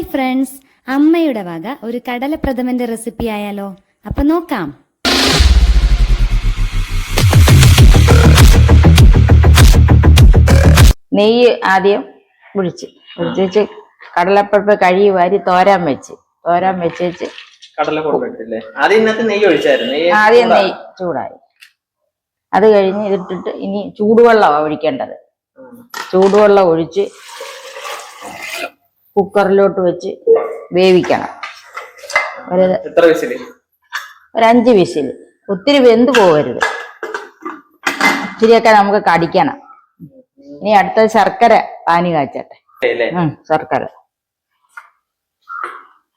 Hi friends. അമ്മയുടെ വക ഒരു കടലപ്രഥമന്റെ റെസിപ്പി ആയാലോ? അപ്പൊ നോക്കാം. നെയ്യ് ആദ്യം ഒഴിച്ച് ഒഴിച്ച് വെച്ച് കടലപ്പഴപ്പ് കഴുകി വാരി തോരാൻ വെച്ച്. തോരാൻ വെച്ച് വെച്ച് ആദ്യം നെയ്യ് ഒഴിച്ചായിരുന്നു. ആദ്യം നെയ്യ് ചൂടായി. അത് കഴിഞ്ഞ് ഇതിട്ടിട്ട് ഇനി ചൂടുവെള്ളമാണ് ഒഴിക്കേണ്ടത്. ചൂടുവെള്ളം ഒഴിച്ച് കുക്കറിലോട്ട് വെച്ച് വേവിക്കണം. ഒരു എത്ര വിസിൽ? ഒരു അഞ്ച് വിസിൽ. ഒത്തിരി വെന്ത് പോകരുത് ഇച്ചിരിയൊക്കെ നമുക്ക് കടിക്കണം. ഇനി അടുത്ത ശർക്കര പാനി കാച്ചട്ടെ. ശർക്കര.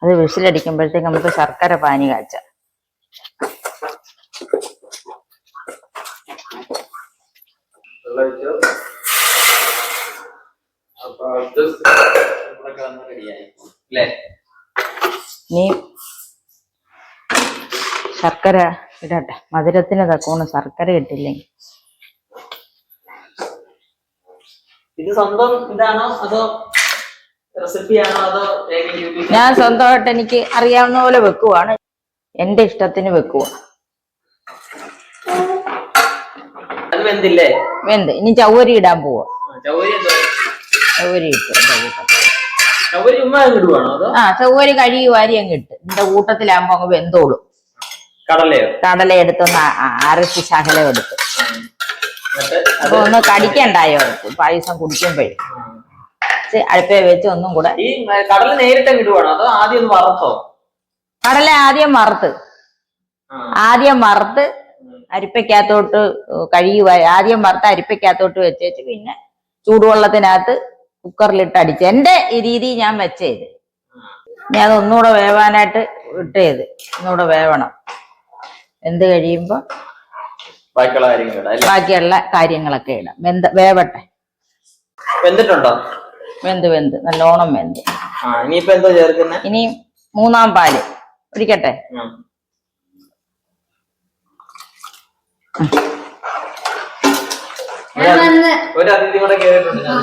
അത് വിസിലടിക്കുമ്പോഴത്തേക്ക് നമുക്ക് ശർക്കര പാനി കാച്ച. വെള്ളം ഒഴിച്ചു അപ്പൊ അത് ഇവിടെ കിടന്ന് റെഡിയായി അല്ലേ? ഇനി ശർക്കര ഇടട്ടെ. മധുരത്തിന് തക്കോണ് ശർക്കര ഇട്ടില്ലെങ്കിൽ. ഇത് സ്വന്തം ഇതാണോ? അതോ റെസിപ്പിയാണോ? അതോ ഞാൻ സ്വന്തമായിട്ട് എനിക്ക് അറിയാവുന്ന പോലെ വെക്കുവാണ്. എന്റെ ഇഷ്ടത്തിന് വെന്തില്ലേ? വെന്ത്. ഇനി ചവരി ഇടാൻ പോവാ. ചവരി ചവ്വരി ഇട്ട്. ആ ചവ്വരി കഴുകി വാരി അങ്ങ് ഇട്ട്. ഇതിന്റെ കൂട്ടത്തിലാകുമ്പോ അങ്ങ് വെന്തോളും. കടലയോ? കടല എടുത്തൊന്ന് അരച്ച് ശകലം എടുത്ത്. അപ്പൊ ഒന്ന് കടിക്കണ്ടായോ പായസം കുടിക്കുമ്പോഴേ. അടുപ്പേ വെച്ച് ഒന്നും കൂടെ. കടല നേരിട്ട് ഇടുവാണോ അതോ ആദ്യം വറുത്തോ? കടല ആദ്യം വറുത്ത്. ആദ്യം വറുത്ത് അരിപ്പയ്ക്കകത്തോട്ട് കഴുകി ആദ്യം വറുത്ത് അരിപ്പയ്ക്കകത്തോട്ട് വെച്ചേച്ച് പിന്നെ ചൂടുവെള്ളത്തിനകത്ത് കുക്കറിലിട്ട് അടിച്ച് എന്റെ ഈ രീതി ഞാൻ വെച്ചേത്. ഇനി അത് ഒന്നുകൂടെ വേവാനായിട്ട് ഇട്ടേത്. ഒന്നുകൂടെ വേവണം. എന്ത് കഴിയുമ്പോ ബാക്കിയുള്ള കാര്യങ്ങളൊക്കെ ഇടാം. വെന്ത് വേവട്ടെ. വെന്തിട്ടുണ്ടോ? വെന്ത് വെന്ത്. നല്ലോണം വെന്ത്. ഇനി മൂന്നാം പാൽ. ഒഴിക്കട്ടെ ഒരു അതിഥി കൂടെ കേറിയിട്ടുണ്ട്. ഞാൻ.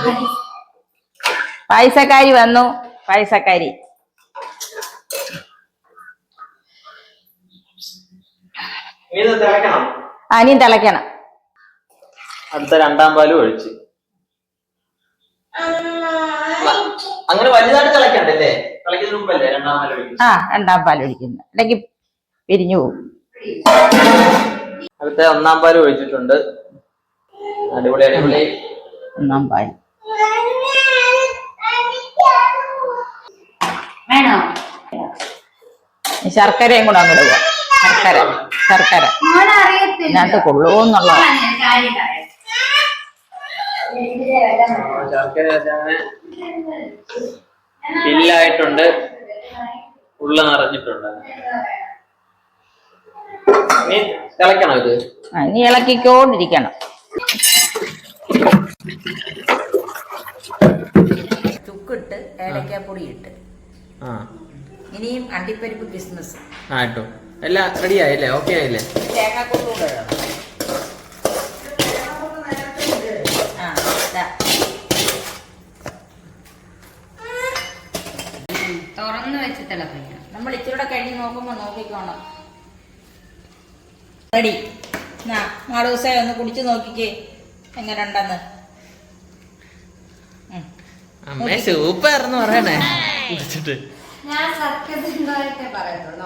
പായസക്കാരി വന്നു. പായസക്കാരി അനിയും തിളയ്ക്കണം. അടുത്ത രണ്ടാം പാലും ഒഴിച്ച്. അങ്ങനെ വലുതായിട്ട് തിളക്കണ്ടല്ലേ മുമ്പല്ലേ രണ്ടാം പാൽ ഒഴിക്കുന്നത്? ആ രണ്ടാം പാൽ ഒഴിക്കുന്നു. അല്ലെങ്കിൽ പിരിഞ്ഞു പോകും. അടുത്ത ഒന്നാം പാൽ ഒഴിച്ചിട്ടുണ്ട്. അടിപൊളി അടിപൊളി. ഒന്നാം പാൽ വേണോ? ശർക്കരയും കൂടെ അങ്ങോട്ട് പോവാം. ശർക്കര ശർക്കര. ഇതിനകത്ത് വെച്ചാണ് ഫില്ലായിട്ടുണ്ട്. ഉള്ള നിറഞ്ഞിട്ടുണ്ട്. നീ തിളക്കണം ഇത്? ഇനി ഇളക്കിക്കൊണ്ടിരിക്കണം. ചുക്കിട്ട് ഏലക്കാപ്പൊടി ഇട്ട്. ആ. ഇനിയും അണ്ടിപ്പരിപ്പ് ബിസിനസ് ആ ഇട്ടു. എല്ലാം റെഡി ആയില്ലേ? ഓക്കെ ആയില്ലേ? ദാ. തുറന്നു വെച്ച് തിളപ്പിക്കണം നമ്മൾ ഇച്ചിരൂടെ കഴിഞ്ഞ് നോക്കുമ്പോ നോക്കിക്കോണം. റെഡി. മാളൂസേ ഒന്ന് കുടിച്ചു നോക്കിക്കേ. എങ്ങനെ ഉണ്ടെന്ന്. സൂപ്പർ എന്ന് പറയണേ. കുടിച്ചിട്ട് ഞാൻ സത്യസന്ധമായിട്ടേ പറയത്തുള്ളൂ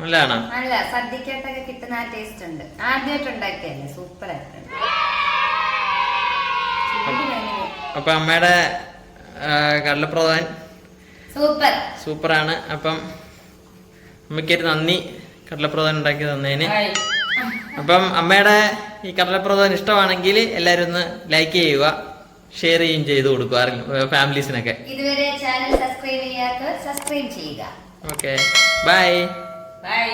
നല്ലതാണോ? നല്ല സദ്യക്കകത്തൊക്കെ കിട്ടുന്ന ആ ടേസ്റ്റ് ഉണ്ട്. ആദ്യമായിട്ട് ഉണ്ടാക്കിയല്ലേ സൂപ്പർ ആയിട്ടുണ്ട് അപ്പൊ അമ്മയുടെ കള്ളപ്രധാൻ സൂപ്പർ സൂപ്പറാണ് അപ്പം അമ്മയ്ക്കൊരു നന്ദി. കള്ളപ്രധാൻ ഉണ്ടാക്കി തന്നേന്. അപ്പം അമ്മയുടെ ഈ കടലപ്രദം ഇഷ്ടമാണെങ്കിൽ എല്ലാവരും ഒന്ന് ലൈക്ക് ചെയ്യുക ഷെയർ ചെയ്യുകയും ചെയ്ത് കൊടുക്കുക ആരെങ്കിലും ഫാമിലീസിനൊക്കെ ഇതുവരെ ചാനൽ സബ്സ്ക്രൈബ് ചെയ്യാത്തവർ സബ്സ്ക്രൈബ് ചെയ്യുക. Okay bye bye